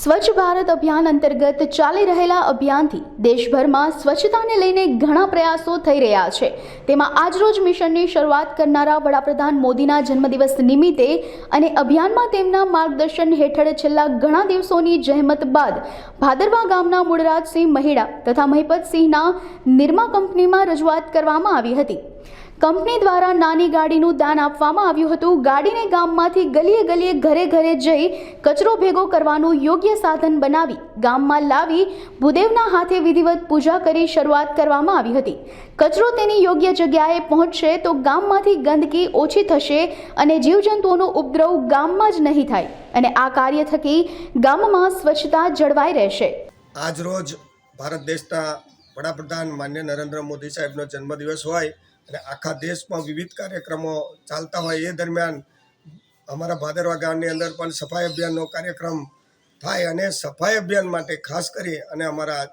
સ્વચ્છ ભારત અભિયાન અંતર્ગત ચાલી રહેલા અભિયાનથી દેશભરમાં સ્વચ્છતાને લઈને ઘણા પ્રયાસો થઈ રહ્યા છે. તેમાં આજરોજ મિશનની શરૂઆત કરનારા વડાપ્રધાન મોદીના જન્મદિવસ નિમિત્તે અને અભિયાનમાં તેમના માર્ગદર્શન હેઠળ છેલ્લા ઘણા દિવસોની જહેમત બાદ ભાદરવા ગામના મૂળરાજસિંહ મહિડા તથા મહિપતસિંહના નિરમા કંપનીમાં રજૂઆત કરવામાં આવી હતી. કંપની દ્વારા નાની ગાડીનું દાન આપવામાં આવ્યું હતું. ગાડીને ગામમાંથી ગલીએ ગલીએ ઘરે ઘરે જઈ કચરો ભેગો કરવાનું યોગ્ય સાધન બનાવી ગામમાં લાવી ભૂદેવના હાથે વિધિવત પૂજા કરી શરૂઆત કરવામાં આવી હતી. કચરો તેની યોગ્ય જગ્યાએ પહોંચશે તો ગામમાંથી ગંદકી ઓછી થશે અને જીવજંતુઓનો ઉપદ્રવ ગામમાં જ નહીં થાય અને આ કાર્ય થકી ગામમાં સ્વચ્છતા જળવાઈ રહેશે. આજ રોજ ભારત દેશના વડાપ્રધાન માન્ય નરેન્દ્ર મોદી સાહેબનો જન્મદિવસ હોય અને આખા દેશમાં વિવિધ કાર્યક્રમો ચાલતા હોય એ દરમિયાન અમારા ભાદરવા ગામની અંદર પણ સફાઈ અભિયાનનો કાર્યક્રમ થાય અને સફાઈ અભિયાન માટે ખાસ કરી અને અમારા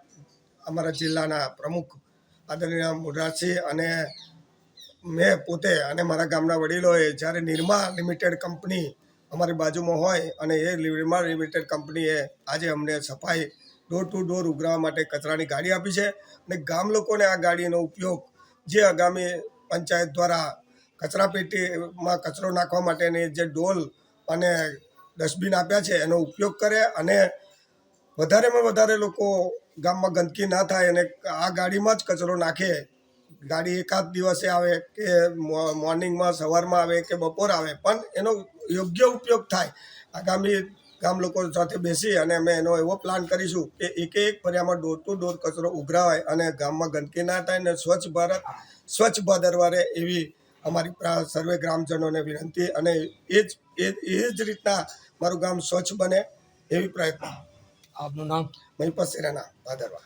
અમારા જિલ્લાના પ્રમુખ આદરણીય મુરારસિંહ અને મેં પોતે અને મારા ગામના વડીલોએ જ્યારે નિરમા લિમિટેડ કંપની અમારી બાજુમાં હોય અને એ નિરમા લિમિટેડ કંપનીએ આજે અમને સફાઈ ડોર ટુ ડોર ઉઘરાવવા માટે કચરાની ગાડી આપી છે અને ગામ લોકોને આ ગાડીનો ઉપયોગ જે આગામી પંચાયત દ્વારા કચરા પેટીમાં કચરો નાખવા માટેની જે ડોલ અને ડસ્ટબિન આપ્યા છે, એનો ઉપયોગ કરે અને વધારેમાં વધારે લોકો ગામમાં ગંદકી ના થાય અને આ ગાડીમાં જ કચરો નાખે. ગાડી એકાદ દિવસે આવે કે મોર્નિંગમાં, સવારમાં આવે કે બપોર આવે, પણ એનો યોગ્ય ઉપયોગ થાય. આગામી ગામ લોકો સાથે બેસી અને અમે એનો એવો પ્લાન કરીશું કે એક એક ફરિયામાં ડોર ટુ ડોર કચરો ઉઘરાવાય અને ગામમાં ગંદકી ના થાય અને સ્વચ્છ ભારત સ્વચ્છ ભાદરવા રહે એવી અમારી સર્વે ગ્રામજનોને વિનંતી અને એ જ એ એ જ રીતના મારું ગામ સ્વચ્છ બને એવી પ્રયત્ન. આપનું નામ? મહિપત સેરાના ભાદરવા.